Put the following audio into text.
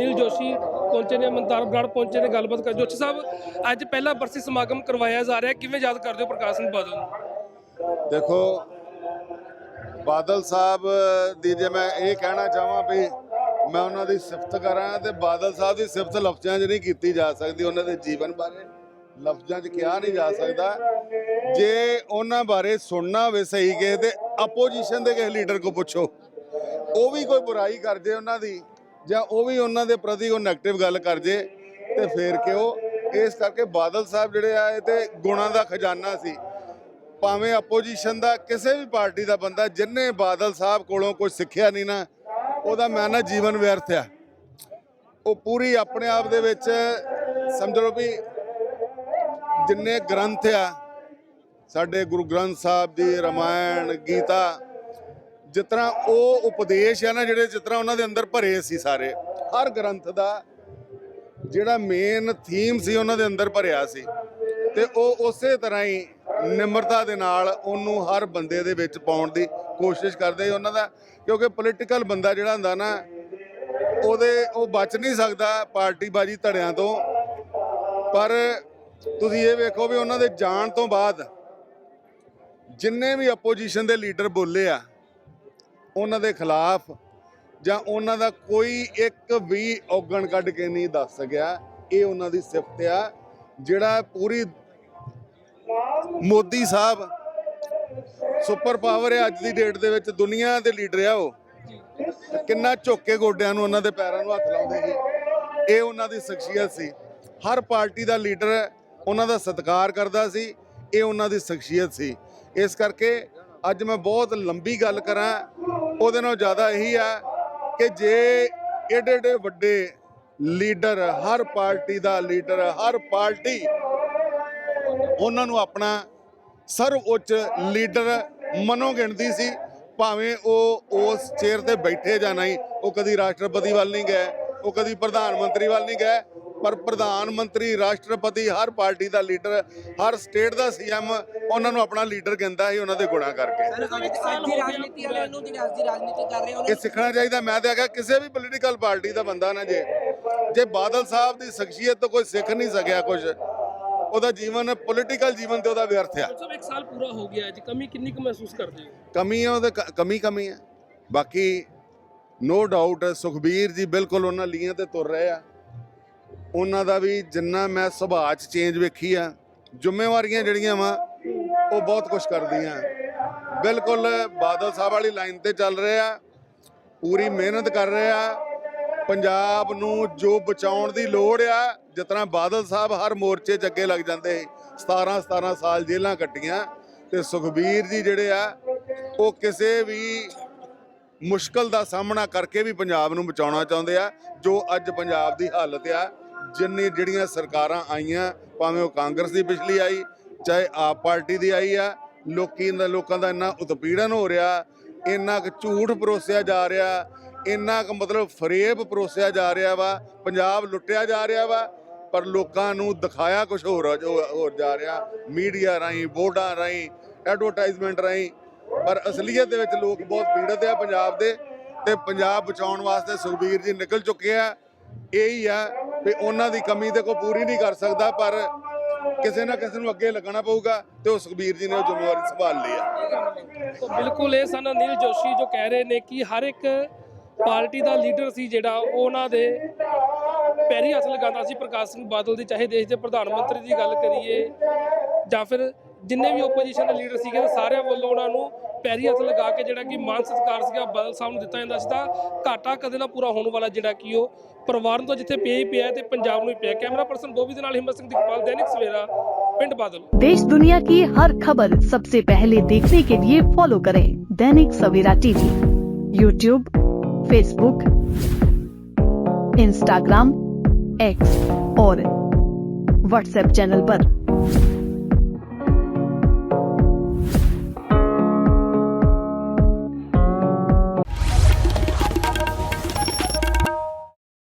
ਅਨਿਲ ਜੋਸ਼ੀ ਪਹੁੰਚੇ ਨੇ ਮਨਤਾਰ ਬਰਾੜ ਪਹੁੰਚੇ ਨੇ, ਗੱਲਬਾਤ ਕਰ ਜੋਸ਼ੀ ਸਾਹਿਬ, ਅੱਜ ਪਹਿਲਾ ਬਰਸੀ ਸਮਾਗਮ ਕਰਵਾਇਆ ਜਾ ਰਿਹਾ, ਕਿਵੇਂ ਯਾਦ ਕਰਦੇ ਹੋ ਪ੍ਰਕਾਸ਼ ਸਿੰਘ ਬਾਦਲ? ਨੂੰ ਦੇਖੋ, ਬਾਦਲ ਸਾਹਿਬ ਦੀ ਜੇ ਮੈਂ ਇਹ ਕਹਿਣਾ ਚਾਹਾਂ ਵੀ ਮੈਂ ਉਹਨਾਂ ਦੀ ਸਿਫਤ ਕਰਾਂ ਤੇ ਬਾਦਲ ਸਾਹਿਬ ਦੀ ਸਿਫਤ ਲਫ਼ਜ਼ਾਂ 'ਚ ਨਹੀਂ ਕੀਤੀ ਜਾ ਸਕਦੀ, ਉਹਨਾਂ ਦੇ ਜੀਵਨ ਬਾਰੇ ਲਫ਼ਜ਼ਾਂ 'ਚ ਕਿਹਾ ਨਹੀਂ ਜਾ ਸਕਦਾ। ਜੇ ਉਹਨਾਂ ਬਾਰੇ ਸੁਣਨਾ ਹੋਵੇ ਸਹੀ ਕਿਸੇ ਤੇ ਆਪੋਜੀਸ਼ਨ ਦੇ ਕਿਸੇ ਲੀਡਰ ਕੋ ਪੁੱਛੋ, ਉਹ ਵੀ ਕੋਈ ਬੁਰਾਈ ਕਰ ਜੇ ਉਹਨਾਂ ਦੀ। ਜਾਂ ਉਹ ਵੀ ਉਹਨਾਂ ਦੇ ਪ੍ਰਤੀ ਉਹ ਨੈਗੇਟਿਵ ਗੱਲ ਕਰ ਜੇ, ਤੇ ਫੇਰ ਕਿਉਂ? ਇਸ ਕਰਕੇ ਬਾਦਲ ਸਾਹਿਬ ਜਿਹੜੇ ਆ, ਇਹ ਤੇ ਗੁਣਾਂ ਦਾ ਖਜ਼ਾਨਾ ਸੀ। ਭਾਵੇਂ ਆਪੋਜੀਸ਼ਨ ਦਾ ਕਿਸੇ ਵੀ ਪਾਰਟੀ ਦਾ ਬੰਦਾ, ਜਿੰਨੇ ਬਾਦਲ ਸਾਹਿਬ ਕੋਲੋਂ ਕੁਝ ਸਿੱਖਿਆ ਨਹੀਂ ਨਾ, ਉਹਦਾ ਮੈਂ ਨਾ ਜੀਵਨ ਵਿਅਰਥ ਆ। ਉਹ ਪੂਰੀ ਆਪਣੇ ਆਪ ਦੇ ਵਿੱਚ, ਸਮਝ ਲਓ ਵੀ ਜਿੰਨੇ ਗ੍ਰੰਥ ਆ, ਸਾਡੇ ਗੁਰੂ ਗ੍ਰੰਥ ਸਾਹਿਬ ਦੀ ਰਮਾਇਣ, ਗੀਤਾ ਜਿਸ ਤਰ੍ਹਾਂ ਉਹ ਉਪਦੇਸ਼ ਆ ਨਾ ਜਿਹੜੇ ਜਿਸ ਤਰ੍ਹਾਂ ਉਹਨਾਂ ਦੇ ਅੰਦਰ ਭਰੇ ਸੀ ਸਾਰੇ, ਹਰ ਗ੍ਰੰਥ ਦਾ ਜਿਹੜਾ ਮੇਨ ਥੀਮ ਸੀ ਉਹਨਾਂ ਦੇ ਅੰਦਰ ਭਰਿਆ ਸੀ ਤੇ ਉਹ ਉਸੇ ਤਰ੍ਹਾਂ ਹੀ ਨਿਮਰਤਾ ਦੇ ਨਾਲ ਉਹਨੂੰ ਹਰ ਬੰਦੇ ਦੇ ਵਿੱਚ ਪਾਉਣ ਦੀ ਕੋਸ਼ਿਸ਼ ਕਰਦੇ ਉਹਨਾਂ ਦਾ, ਕਿਉਂਕਿ ਪੋਲੀਟੀਕਲ ਬੰਦਾ ਜਿਹੜਾ ਹੁੰਦਾ ਨਾ, ਉਹਦੇ, ਉਹ ਬਚ ਨਹੀਂ ਸਕਦਾ ਪਾਰਟੀ ਬਾਜੀ ਧੜਿਆਂ ਤੋਂ। ਪਰ ਤੁਸੀਂ ਇਹ ਵੇਖੋ ਵੀ ਉਹਨਾਂ ਦੇ ਜਾਣ ਤੋਂ ਬਾਅਦ ਜਿੰਨੇ ਵੀ ਆਪੋਜੀਸ਼ਨ ਦੇ ਲੀਡਰ ਬੋਲੇ ਆ ਉਹਨਾਂ ਦੇ ਖਿਲਾਫ ਜਾਂ ਉਹਨਾਂ ਦਾ ਕੋਈ ਇੱਕ ਵੀ ਔਗਣ ਕੱਢ ਕੇ ਨਹੀਂ ਦੱਸ ਸਕਿਆ, ਇਹ ਉਹਨਾਂ ਦੀ ਸਿਫਤ ਆ, ਜਿਹੜਾ ਪੂਰੀ ਮੋਦੀ ਸਾਹਿਬ ਸੁਪਰ ਪਾਵਰ ਹੈ, ਅੱਜ ਦੀ ਡੇਟ ਦੇ ਵਿੱਚ ਦੁਨੀਆ ਦੇ ਲੀਡਰ ਆ ਉਹ। ਕਿੰਨਾ ਝੁੱਕ ਕੇ ਗੋਡਿਆਂ ਨੂੰ ਉਹਨਾਂ ਦੇ ਪੈਰਾਂ ਨੂੰ ਹੱਥ ਲਾਉਂਦੇ ਸੀ। ਇਹ ਉਹਨਾਂ ਦੀ ਸ਼ਖਸੀਅਤ ਸੀ। ਹਰ ਪਾਰਟੀ ਦਾ ਲੀਡਰ ਉਹਨਾਂ ਦਾ ਸਤਿਕਾਰ ਕਰਦਾ ਸੀ। ਇਹ ਉਹਨਾਂ ਦੀ ਸ਼ਖਸੀਅਤ ਸੀ। ਇਸ ਕਰਕੇ ਅੱਜ ਮੈਂ ਬਹੁਤ ਲੰਬੀ ਗੱਲ ਕਰਾਂ, ਉਹਦੇ ਨਾਲ ਜ਼ਿਆਦਾ ਇਹੀ ਆ ਕਿ ਜੇ ਏਡੇ ਏਡੇ ਵੱਡੇ ਲੀਡਰ, ਹਰ ਪਾਰਟੀ ਦਾ ਲੀਡਰ, ਹਰ ਪਾਰਟੀ ਉਹਨਾਂ ਨੂੰ ਆਪਣਾ ਸਰਵ ਉੱਚ ਲੀਡਰ ਮਨੋ ਗਿਣਦੀ ਸੀ, ਭਾਵੇਂ ਉਹ ਉਸ ਚੇਅਰ ਤੇ ਬੈਠੇ ਜਾਂ ਨਹੀਂ, ਉਹ ਕਦੀ ਰਾਸ਼ਟਰਪਤੀ ਵੱਲ ਨਹੀਂ ਗਏ। ਉਹ ਕਦੀ ਪ੍ਰਧਾਨ ਮੰਤਰੀ ਵੱਲ ਨਹੀਂ ਗਏ ਪਰ ਪ੍ਰਧਾਨ ਮੰਤਰੀ ਰਾਸ਼ਟਰਪਤੀ ਹਰ ਪਾਰਟੀ ਦਾ ਲੀਡਰ ਹਰ ਸਟੇਟ ਦਾ ਸੀਐਮ ਉਹਨਾਂ ਨੂੰ ਆਪਣਾ ਲੀਡਰ ਕਹਿੰਦਾ ਸੀ ਉਹਨਾਂ ਦੇ ਗੁਣਾ ਕਰਕੇ। ਅੱਜ ਦੀ ਰਾਜਨੀਤੀ ਵਾਲੇ ਨੂੰ ਜਿਹੜੀ ਅੱਜ ਦੀ ਰਾਜਨੀਤੀ ਕਰ ਰਹੇ ਇਹ ਸਿੱਖਣਾ ਚਾਹੀਦਾ ਮੈਂ ਤਾਂ ਆਖਿਆ ਕਿਸੇ ਵੀ ਪੋਲੀਟੀਕਲ ਪਾਰਟੀ ਦਾ ਬੰਦਾ ਨਾ ਜੇ ਜੇ ਬਾਦਲ ਸਾਹਿਬ ਦੀ ਸ਼ਖਸੀਅਤ ਤੋਂ ਕੋਈ ਸਿੱਖ ਨਹੀਂ ਸਕਿਆ ਕੁਝ ਉਹਦਾ ਜੀਵਨ ਪੋਲੀਟੀਕਲ ਜੀਵਨ ਤੇ ਉਹਦਾ ਵਿਅਰਥ ਆ। ਸਭ ਇੱਕ ਸਾਲ ਪੂਰਾ ਹੋ ਗਿਆ ਅੱਜ ਕਮੀ ਕਿੰਨੀ ਕੁ ਮਹਿਸੂਸ ਕਰਦੇ ਹੋ? ਕਮੀ ਹੈ ਉਹਦੇ ਕਮੀ ਕਮੀ ਹੈ ਬਾਕੀ ਨੋ ਡਾਊਟ ਸੁਖਬੀਰ ਜੀ ਬਿਲਕੁਲ ਉਹਨਾਂ ਲੀਆਂ ਤੇ ਤੁਰ ਰਹੇ ਆ। ਉਹਨਾਂ ਦਾ ਵੀ ਜਿੰਨਾ ਮੈਂ ਸੁਭਾਅ 'ਚ ਚੇਂਜ ਵੇਖੀ ਆ, ਜ਼ਿੰਮੇਵਾਰੀਆਂ ਜਿਹੜੀਆਂ ਵਾ, ਉਹ ਬਹੁਤ ਕੁਝ ਕਰਦੀਆਂ। ਬਿਲਕੁਲ ਬਾਦਲ ਸਾਹਿਬ ਵਾਲੀ ਲਾਈਨ ਤੇ ਚੱਲ ਰਹੇ ਆ, ਪੂਰੀ ਮਿਹਨਤ ਕਰ ਰਹੇ ਆ। ਪੰਜਾਬ ਨੂੰ ਜੋ ਬਚਾਉਣ ਦੀ ਲੋੜ ਆ, ਜਿਸ ਤਰ੍ਹਾਂ ਬਾਦਲ ਸਾਹਿਬ ਹਰ ਮੋਰਚੇ 'ਚ ਅੱਗੇ ਲੱਗ ਜਾਂਦੇ 17 17 ਸਾਲ ਜੇਲ੍ਹਾਂ ਕੱਟੀਆਂ, ਤੇ ਸੁਖਬੀਰ ਜੀ ਜਿਹੜੇ ਆ, ਉਹ ਕਿਸੇ ਵੀ ਮੁਸ਼ਕਲ ਦਾ ਸਾਹਮਣਾ ਕਰਕੇ ਵੀ ਪੰਜਾਬ ਨੂੰ ਬਚਾਉਣਾ ਚਾਹੁੰਦੇ ਆ, ਜੋ ਅੱਜ ਪੰਜਾਬ ਦੀ ਹਾਲਤ ਆ, ਜਿੰਨੀ ਜਿਹੜੀਆਂ ਸਰਕਾਰਾਂ ਆਈਆਂ, ਭਾਵੇਂ ਉਹ ਕਾਂਗਰਸ ਦੀ ਪਿਛਲੀ ਆਈ, ਚਾਹੇ ਆਪ ਪਾਰਟੀ ਦੀ ਆਈ ਆ, ਲੋਕੀ ਦਾ ਲੋਕਾਂ ਦਾ ਇੰਨਾ ਉਤਪੀੜਨ ਹੋ ਰਿਹਾ, ਇੰਨਾ ਕੁ ਝੂਠ ਪਰੋਸਿਆ ਜਾ ਰਿਹਾ, ਇੰਨਾ ਕੁ ਮਤਲਬ ਫਰੇਬ ਪਰੋਸਿਆ ਜਾ ਰਿਹਾ ਵਾ, ਪੰਜਾਬ ਲੁੱਟਿਆ ਜਾ ਰਿਹਾ ਵਾ, ਪਰ ਲੋਕਾਂ ਨੂੰ ਦਿਖਾਇਆ ਕੁਝ ਹੋਰ, ਜੋ ਹੋਰ ਜਾ ਰਿਹਾ, ਮੀਡੀਆ ਰਾਹੀਂ ਬੋਰਡਾਂ ਰਾਹੀਂ, ਐਡਵਰਟਾਈਜ਼ਮੈਂਟ ਰਾਹੀਂ ਪਰ ਅਸਲੀਅਤ ਦੇ ਵਿੱਚ ਲੋਕ ਬਹੁਤ ਪੀੜਤ ਆ ਪੰਜਾਬ ਦੇ ਤੇ ਪੰਜਾਬ ਬਚਾਉਣ ਵਾਸਤੇ ਸੁਖਬੀਰ ਜੀ ਨਿਕਲ ਚੁੱਕੇ ਆ। ਇਹ ਹੀ ਆ ਵੀ ਉਹਨਾਂ ਦੀ ਕਮੀ ਤੇ ਕੋਈ ਪੂਰੀ ਨਹੀਂ ਕਰ ਸਕਦਾ, ਪਰ ਕਿਸੇ ਨਾ ਕਿਸੇ ਨੂੰ ਅੱਗੇ ਲੱਗਣਾ ਪਊਗਾ ਤੇ ਉਹ ਸੁਖਬੀਰ ਜੀ ਨੇ ਉਹ ਜ਼ਿੰਮੇਵਾਰੀ ਸੰਭਾਲ ਲਈ ਆ। ਬਿਲਕੁਲ ਇਹ ਸਨ ਅਨਿਲ ਜੋਸ਼ੀ ਜੋ ਕਹਿ ਰਹੇ ਨੇ ਕਿ ਹਰ ਇੱਕ ਪਾਰਟੀ ਦਾ ਲੀਡਰ ਸੀ ਜਿਹੜਾ ਉਹ ਉਹਨਾਂ ਦੇ ਪੈਰੀ ਹੱਥ ਲਗਾਉਂਦਾ ਸੀ ਪ੍ਰਕਾਸ਼ ਸਿੰਘ ਬਾਦਲ ਦੀ, ਚਾਹੇ ਦੇਸ਼ ਦੇ ਪ੍ਰਧਾਨ ਮੰਤਰੀ ਦੀ ਗੱਲ ਕਰੀਏ ਜਾਂ ਫਿਰ ਜਿੰਨੇ ਵੀ ਓਪੋਜੀਸ਼ਨ ਦੇ ਲੀਡਰ ਸੀਗੇ ਤਾਂ ਸਾਰਿਆਂ ਵੱਲੋਂ ਉਹਨਾਂ ਨੂੰ ਪੈਰੀ ਹੱਥ ਲਗਾ ਕੇ ਜਿਹੜਾ ਕਿ ਮਾਨ ਸਤਿਕਾਰ ਸੀਗਾ ਬਾਦਲ ਸਾਹਿਬ ਨੂੰ ਦਿੱਤਾ ਜਾਂਦਾ ਸੀ ਤਾਂ ਘਾਟਾ ਕਦੇ ਨਾ ਪੂਰਾ ਹੋਣ ਵਾਲਾ ਜਿਹੜਾ ਕਿ ਉਹ ਪਰਿਵਾਰ ਨੂੰ ਤਾਂ ਜਿੱਥੇ ਪਿਆ ਹੀ ਪਿਆ ਹੈ ਤੇ ਪੰਜਾਬ ਨੂੰ ਹੀ ਪਿਆ ਕੈਮਰਾ ਪਰਸਨ ਬੋਬੀ ਦੇ ਨਾਲ ਹਿੰਮਤ ਸਿੰਘ ਦਿਖਪਾਲ ਦੈਨਿਕ ਸਵੇਰਾ ਪਿੰਡ ਬਾਦਲ देश दुनिया की हर खबर सबसे पहले देखने के लिए फॉलो करें Dainik Savera TV YouTube Facebook Instagram X और व्हाट्सएप चैनल पर।